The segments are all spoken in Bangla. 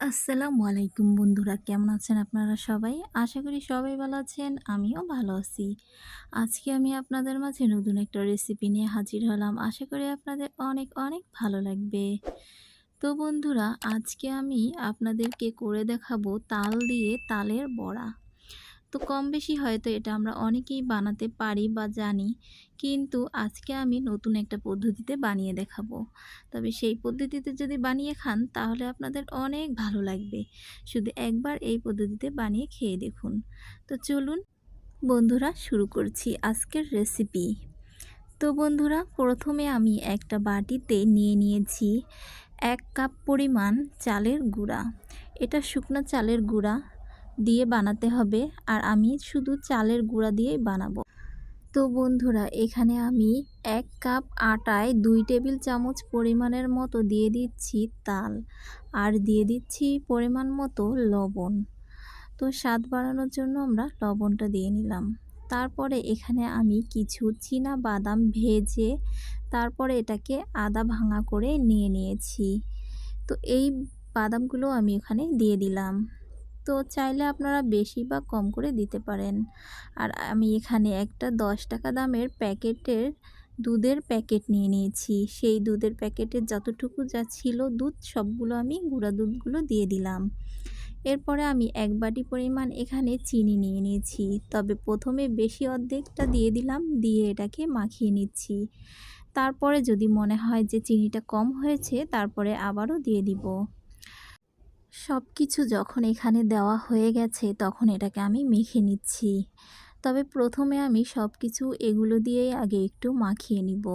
আসসালামু আলাইকুম বন্ধুরা, কেমন আছেন আপনারা সবাই? আশা করি সবাই ভালো আছেন, আমিও ভালো আছি। আজকে আমি আপনাদের মাঝে নতুন একটা রেসিপি নিয়ে হাজির হলাম। আশা করি আপনাদের অনেক অনেক ভালো লাগবে। তো বন্ধুরা, আজকে আমি আপনাদেরকে করে দেখাবো তাল দিয়ে তালের বড়া। তো কম বেশি হয়তো এটা আমরা অনেকেই বানাতে পারি বা জানি। কিন্তু আজকে আমি নতুন একটা পদ্ধতিতে বানিয়ে দেখাবো। তবে সেই পদ্ধতিতে যদি বানিয়ে খান, তাহলে আপনাদের অনেক ভালো লাগবে। শুধু একবার এই পদ্ধতিতে বানিয়ে খেয়ে দেখুন। তো চলুন, বন্ধুরা, শুরু করছি আজকের রেসিপি। তো বন্ধুরা, প্রথমে আমি একটা বাটিতে নিয়ে নিয়েছি এক কাপ পরিমাণ চালের গুঁড়া। এটা শুকনো চালের গুঁড়া। দিয়ে বানাতে হবে আর আমি শুধু চালের গুঁড়া দিয়েই বানাবো। তো বন্ধুরা, এখানে আমি এক কাপ আটায় দুই টেবিল চামচ পরিমাণের মতো দিয়ে দিচ্ছি তাল আর দিয়ে দিচ্ছি পরিমাণ মতো লবণ। তো স্বাদ বাড়ানোর জন্য আমরা লবণটা দিয়ে নিলাম। তারপরে এখানে আমি কিছু চীনা বাদাম ভেজে তারপরে এটাকে আদা ভাঙা করে নিয়ে নিয়েছি। তো এই বাদামগুলো আমি এখানে দিয়ে দিলাম। তো চাইলে আপনারা বেশি বা কম করে দিতে পারেন। আর আমি এখানে একটা দশ টাকা দামের প্যাকেটের দুধের প্যাকেট নিয়ে নিয়েছি। সেই দুধের প্যাকেটের যতটুকু যা ছিল দুধ, সবগুলো আমি গুঁড়া দুধগুলো দিয়ে দিলাম। এরপরে আমি এক বাটি পরিমাণ এখানে চিনি নিয়ে নিয়েছি। তবে প্রথমে বেশি অর্ধেকটা দিয়ে দিলাম, দিয়ে এটাকে মাখিয়ে নিচ্ছি। তারপরে যদি মনে হয় যে চিনিটা কম হয়েছে, তারপরে আবারও দিয়ে দিব। সব কিছু যখন এখানে দেওয়া হয়ে গেছে, তখন এটাকে আমি মেখে নিচ্ছি। তবে প্রথমে আমি সব কিছু এগুলো দিয়েই আগে একটু মাখিয়ে নিব।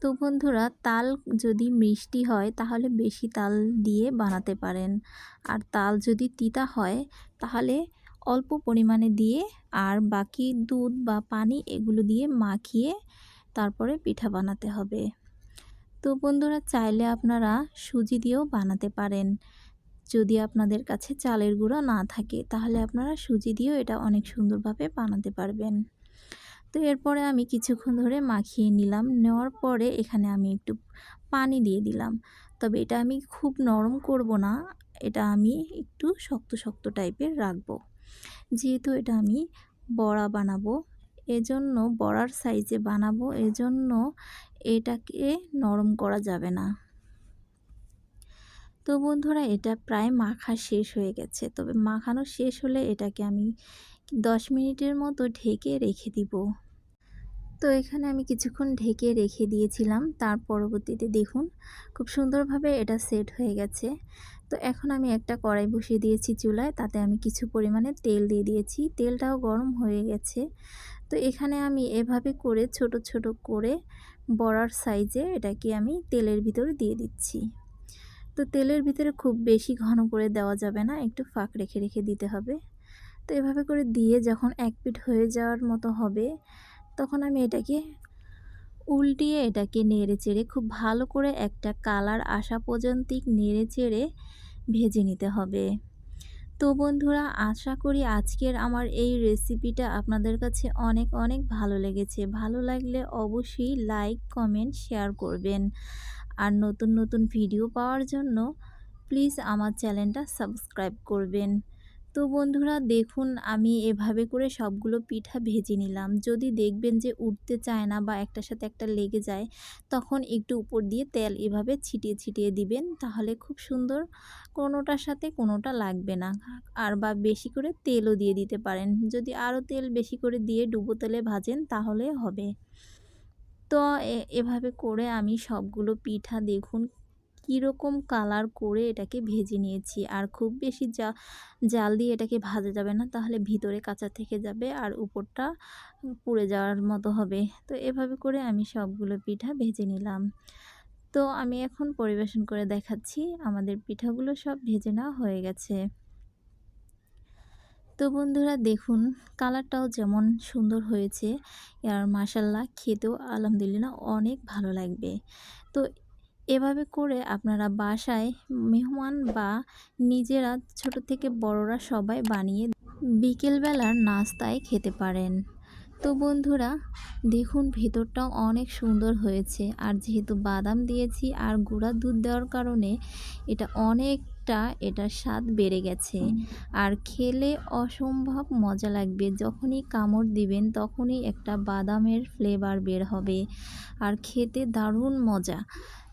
তো বন্ধুরা, তাল যদি মিষ্টি হয়, তাহলে বেশি তাল দিয়ে বানাতে পারেন। আর তাল যদি তিতা হয়, তাহলে অল্প পরিমাণে দিয়ে আর বাকি দুধ বা পানি এগুলো দিয়ে মাখিয়ে তারপরে পিঠা বানাতে হবে। তো বন্ধুরা, চাইলে আপনারা সুজি দিয়েও বানাতে পারেন। যদি আপনাদের কাছে চালের গুঁড়ো না থাকে, তাহলে আপনারা সুজি দিয়েও এটা অনেক সুন্দরভাবে বানাতে পারবেন। তো এরপরে আমি কিছুক্ষণ ধরে মাখিয়ে নিলাম। নেওয়ার পরে এখানে আমি একটু পানি দিয়ে দিলাম। তবে এটা আমি খুব নরম করব না, এটা আমি একটু শক্ত শক্ত টাইপের রাখব। যেহেতু এটা আমি বড়া বানাবো, এজন্য বড়ার সাইজে বানাবো, এজন্য এটাকে নরম করা যাবে না। তো বন্ধুরা, এটা প্রায় মাখা শেষ হয়ে গেছে। তবে মাখানো শেষ হলে এটাকে আমি দশ মিনিটের মতো ঢেকে রেখে দিব। তো এখানে আমি কিছুক্ষণ ঢেকে রেখে দিয়েছিলাম। তার পরবর্তীতে দেখুন, খুব সুন্দরভাবে এটা সেট হয়ে গেছে। তো এখন আমি একটা কড়াই বসিয়ে দিয়েছি চুলায়। তাতে আমি কিছু পরিমাণে তেল দিয়ে দিয়েছি। তেলটাও গরম হয়ে গেছে। তো এখানে আমি এভাবে করে ছোট ছোট করে বড়ার সাইজে এটাকে আমি তেলের ভিতরে দিয়ে দিচ্ছি। তো তেলের ভিতরে খুব বেশি ঘন করে দেওয়া যাবে না, একটু ফাঁক রেখে রেখে দিতে হবে। তো এভাবে করে দিয়ে যখন এক পিঠ হয়ে যাওয়ার মতো হবে, তখন আমি এটাকে উল্টিয়ে এটাকে নেড়ে চেড়ে, খুব ভালো করে একটা কালার আসা পর্যন্ত নেড়ে চেড়ে ভেজে নিতে হবে। তো বন্ধুরা, আশা করি আজকের আমার এই রেসিপিটা আপনাদের কাছে অনেক অনেক ভালো লেগেছে। ভালো লাগলে অবশ্যই লাইক, কমেন্ট, শেয়ার করবেন। আর নতুন নতুন ভিডিও পাওয়ার জন্য প্লিজ আমার চ্যানেলটা সাবস্ক্রাইব করবেন। তো বন্ধুরা, দেখুন, আমি এভাবে করে সবগুলো পিঠা ভেজে নিলাম। যদি দেখবেন যে উঠতে চায় না বা একটার সাথে একটা লেগে যায়, তখন একটু উপর দিয়ে তেল এভাবে ছিটিয়ে ছিটিয়ে দিবেন। তাহলে খুব সুন্দর কোনোটার সাথে কোনোটা লাগবে না। আর বা বেশি করে তেলও দিয়ে দিতে পারেন। যদি আরও তেল বেশি করে দিয়ে ডুবো তেলে ভাজেন, তাহলে হবে। তো এভাবে করে আমি সবগুলো পিঠা দেখুন কীরকম কালার করে এটাকে ভেজে নিয়েছি। আর খুব বেশি জা, জাল দিয়ে এটাকে ভাজা যাবে না, তাহলে ভিতরে কাঁচা থেকে যাবে আর উপরটা পুড়ে যাওয়ার মতো হবে। তো এভাবে করে আমি সবগুলো পিঠা ভেজে নিলাম। তো আমি এখন পরিবেশন করে দেখাচ্ছি, আমাদের পিঠাগুলো সব ভেজে নেওয়া হয়ে গেছে। তো বন্ধুরা দেখুন, কালারটাও যেমন সুন্দর হয়েছে, আর মাসাল্লাহ খেতেও আলহামদুলিল্লাহ অনেক ভালো লাগবে। তো এভাবে করে আপনারা বাসায় মেহমান বা নিজেরা ছোট থেকে বড়রা সবাই বানিয়ে বিকেলবেলার নাস্তায় খেতে পারেন। তো বন্ধুরা, দেখুন ভেতরটাও অনেক সুন্দর হয়েছে, আর যেহেতু বাদাম দিয়েছি আর গুঁড়া দুধ দেওয়ার কারণে এটা অনেক অনেকটা এটার স্বাদ বেড়ে গেছে। আর খেলে অসম্ভব মজা লাগবে। যখনই কামড় দিবেন তখনই একটা বাদামের ফ্লেভার বের হবে। আর খেতে দারুণ মজা।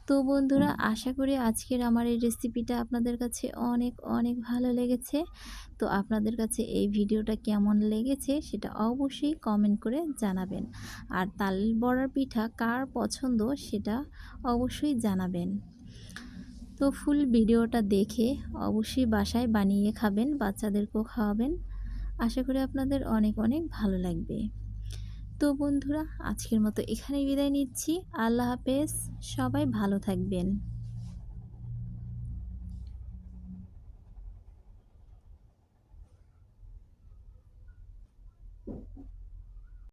তো বন্ধুরা আশা করি আজকের আমার এই রেসিপিটা আপনাদের কাছে অনেক অনেক ভালো লেগেছে। তো আপনাদের কাছে এই ভিডিওটা কেমন লেগেছে সেটা অবশ্যই কমেন্ট করে জানাবেন। আর তাল বড়ার পিঠা কার পছন্দ সেটা অবশ্যই জানাবেন। তো ফুল ভিডিওটা দেখে অবশ্যই বাসায় বানিয়ে খাবেন, বাচ্চাদেরকেও খাওয়াবেন। আশা করি আপনাদের অনেক অনেক ভালো লাগবে। তো বন্ধুরা, আজকের মতো এখানেই বিদায় নিচ্ছি। আল্লাহ হাফেজ, সবাই ভালো থাকবেন।